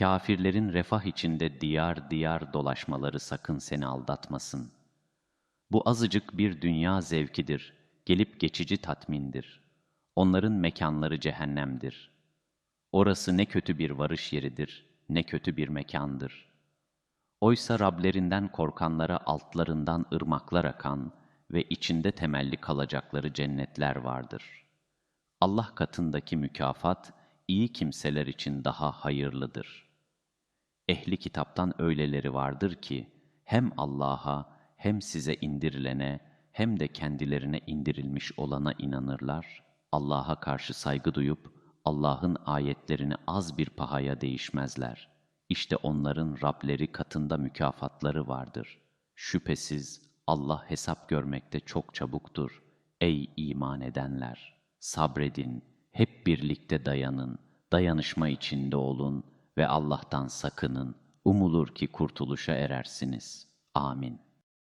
Kafirlerin refah içinde diyar diyar dolaşmaları sakın seni aldatmasın. Bu azıcık bir dünya zevkidir, gelip geçici tatmindir. Onların mekanları cehennemdir. Orası ne kötü bir varış yeridir, ne kötü bir mekandır. Oysa Rablerinden korkanlara altlarından ırmaklar akan ve içinde temelli kalacakları cennetler vardır. Allah katındaki mükafat, iyi kimseler için daha hayırlıdır. Ehli kitaptan öyleleri vardır ki, hem Allah'a hem size indirilene hem de kendilerine indirilmiş olana inanırlar, Allah'a karşı saygı duyup, Allah'ın ayetlerini az bir pahaya değişmezler. İşte onların Rableri katında mükafatları vardır. Şüphesiz Allah hesap görmekte çok çabuktur. Ey iman edenler! Sabredin, hep birlikte dayanın, dayanışma içinde olun ve Allah'tan sakının. Umulur ki kurtuluşa erersiniz. Amin.